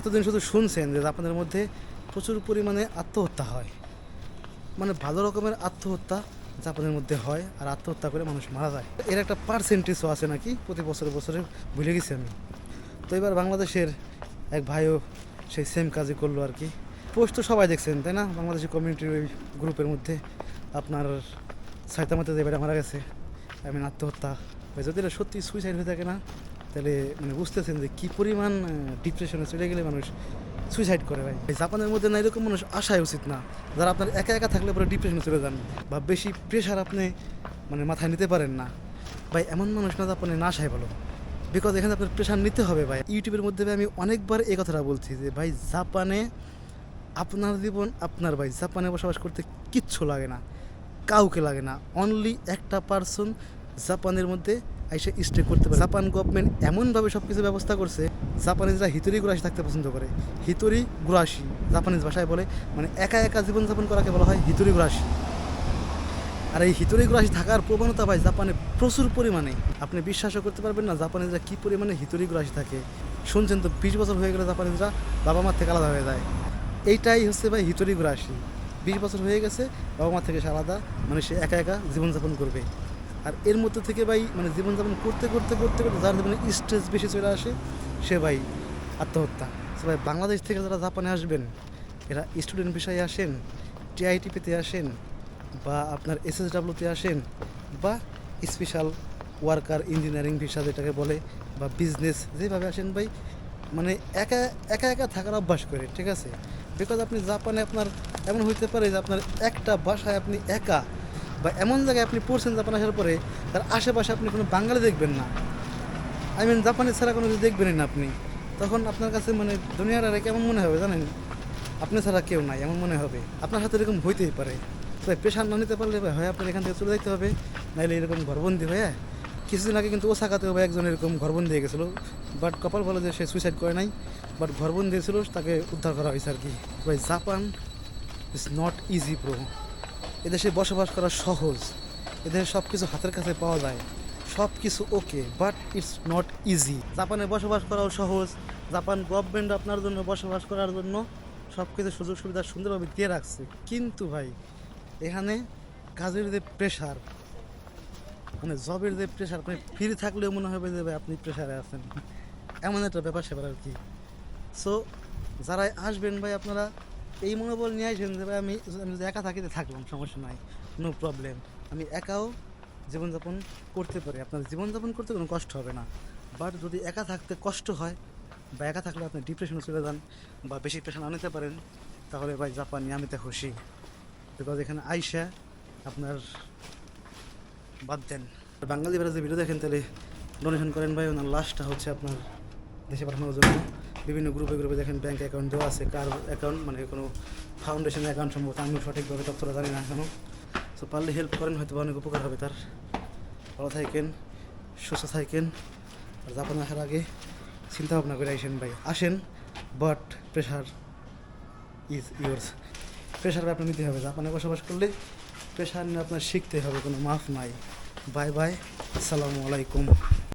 এতদিন শুধু শুনছেন যে জাপানের মধ্যে প্রচুর পরিমাণে আত্মহত্যা হয়। মানে ভালো রকমের আত্মহত্যা জাপানের মধ্যে হয় আর আত্মহত্যা করে মানুষ মারা যায়। এর একটা পার্সেন্টেজও আছে নাকি? প্রতি বছরে বছরে ভুলে গেছি আমি। তো এবার বাংলাদেশের এক ভাইও সেই সেম কাজই করল আর কি। পোস্ট তো সবাই দেখছেন, তাই না? বাংলাদেশের কমিউনিটির ওই গ্রুপের মধ্যে আপনার সাইতামাতে যে বেড়া মারা গেছে আই মিন আত্মহত্যা যদি এটা সত্যি সুইসাইড হয়ে থাকে না তাহলে মানে বুঝতেছেন যে কী পরিমাণ ডিপ্রেশনে চলে গেলে মানুষ সুইসাইড করে ভাই। জাপানের মধ্যে না এরকম মানুষ আসাই উচিত না। যারা আপনার একা একা থাকলে পরে ডিপ্রেশনে চলে যান বা বেশি প্রেশার আপনি মানে মাথায় নিতে পারেন না। ভাই, এমন মানুষ না জাপানে না আসাই ভালো। বিকজ এখানে আপনার প্রেশার নিতে হবে ভাই। ইউটিউবের মধ্যে আমি অনেকবার এই কথাটা বলছি যে, ভাই, জাপানে আপনার জীবন আপনার ভাই। জাপানে বসবাস করতে কিচ্ছু লাগে না। কাউকে লাগে না। অনলি একটা পার্সন জাপানের মধ্যে এসে স্টে করতে পারে। জাপান গভর্নমেন্ট এমনভাবে সব কিছু ব্যবস্থা করছে, জাপানিজরা হিতরি গুরাসি থাকতে পছন্দ করে। হিতরি গুরাসি জাপানিজ ভাষায় বলে মানে একা একা জীবনযাপন করাকে বলা হয় হিতরি গুরাসি আর এই হিতরি গুরাসি থাকার প্রবণতা ভাই জাপানে প্রচুর পরিমাণে। আপনি বিশ্বাসও করতে পারবেন না জাপানিজরা কী পরিমাণে হিতরি গুরাসি থাকে। শুনছেন তো, বিশ বছর হয়ে গেলে জাপানিজরা বাবা মার থেকে আলাদা হয়ে যায়। এইটাই হচ্ছে ভাই হিতরি গুরাসি বিশ বছর হয়ে গেছে বাবা মা থেকে সে আলাদা মানে সে একা একা জীবনযাপন করবে। আর এর মধ্যে থেকে ভাই মানে জীবনযাপন করতে করতে করতে করতে যার জীবনে স্ট্রেস বেশি চলে আসে, সে ভাই আত্মহত্যা। তো ভাই, বাংলাদেশ থেকে যারা জাপানে আসবেন, এরা স্টুডেন্ট বিষয়ে আসেন টিআইটিপিতে আসেন, বা আপনার এসএসডাব্লিউতে আসেন, বা স্পেশাল ওয়ার্কার ইঞ্জিনিয়ারিং ভিসা যেটাকে বলে, বা বিজনেস যেভাবে আসেন ভাই মানে একা একা একা থাকার অভ্যাস করে, ঠিক আছে? বিকজ আপনি জাপানে আপনার, এমন হইতে পারে যে আপনার একটা বাসায় আপনি একা বা এমন জায়গায় আপনি পড়ছেন জাপান আসার পরে, তার আশেপাশে আপনি কোনো বাঙালি দেখবেন না। আই মিন জাপানি ছাড়া কোনো কিছু দেখবেনই না আপনি। তখন আপনার কাছে মানে দুনিয়ার আর কেমন মনে হবে, জানেন? আপনি ছাড়া কেউ নাই, এমন মনে হবে। আপনার হাতে এরকম হইতেই পারে। তাই প্রেশার না নিতে পারলে হয় আপনার এখান থেকে চলে যেতে হবে নাহলে এরকম ঘরবন্দি হয়ে কিছুদিন আগে কিন্তু ওসাকাতেও ভাই একজন এরকম ঘরবন্দি হয়ে গেছিল। বাট কপাল বলে যে সে সুইসাইড করে নাই। বাট ঘরবন্দি ছিল তাকে উদ্ধার করা হয়েছে আর কি। ভাই, Japan is not easy bro এদেশে বসবাস করা সহজ। এদেশে সব কিছু হাতের কাছে পাওয়া যায়। সব কিছু okay but it's not easy জাপানে বসবাস করাও সহজ। জাপান গভর্নমেন্ট আপনার জন্য বসবাস করার জন্য সব কিছু সুযোগ সুবিধা সুন্দরভাবে দিয়ে রাখছে। কিন্তু ভাই, এখানে কাজের যে প্রেশার মানে জবের যে প্রেশার আপনি ফ্রি থাকলেও মনে হবে যে ভাই আপনি প্রেশারে আছেন। এমন একটা ব্যাপার সেবার আর কি। সো যারাই আসবেন ভাই আপনারা এই মনোবল নিয়ে আসবেন যে আমি আমি একা থাকিতে থাকলাম, সমস্যা নাই নো প্রবলেম আমি একাও জীবনযাপন করতে পারি। আপনার জীবনযাপন করতে কোনো কষ্ট হবে না। বাট যদি একা থাকতে কষ্ট হয় বা একা থাকলে আপনি ডিপ্রেশনে চলে যান বা বেশি প্রেশার না নিতে পারেন, তাহলে ভাই জাপান আমিতে খুশি। বিকজ এখানে আইসা আপনার বাদ দেন। বাঙালি বেড়া যে ভিডিও দেখেন, তাহলে ডোনেশন করেন ভাই, ওনার লাস্টটা হচ্ছে আপনার দেশে পাঠানোর জন্য বিভিন্ন গ্রুপে গ্রুপে দেখেন ব্যাঙ্ক অ্যাকাউন্ট দেওয়া আছে, কার অ্যাকাউন্ট মানে কোনো ফাউন্ডেশন অ্যাকাউন্ট সম্ভবত, আমি সঠিকভাবে তথ্যটা জানি না এখনও সো পারলে হেল্প করেন, হয়তো অনেক উপকার হবে তার। ভালো থাকেন, সুস্থ থাকেন। আর জাপানে আসার আগে চিন্তা ভাবনা করে আসেন ভাই। আসেন but pressure is yours pressure আপনার নিতে হবে জাপানে বসবাস করলে প্রেশার নিয়ে আপনার শিখতে হবে, কোনো মাফ নাই। বাই বাই আসসালামু আলাইকুম।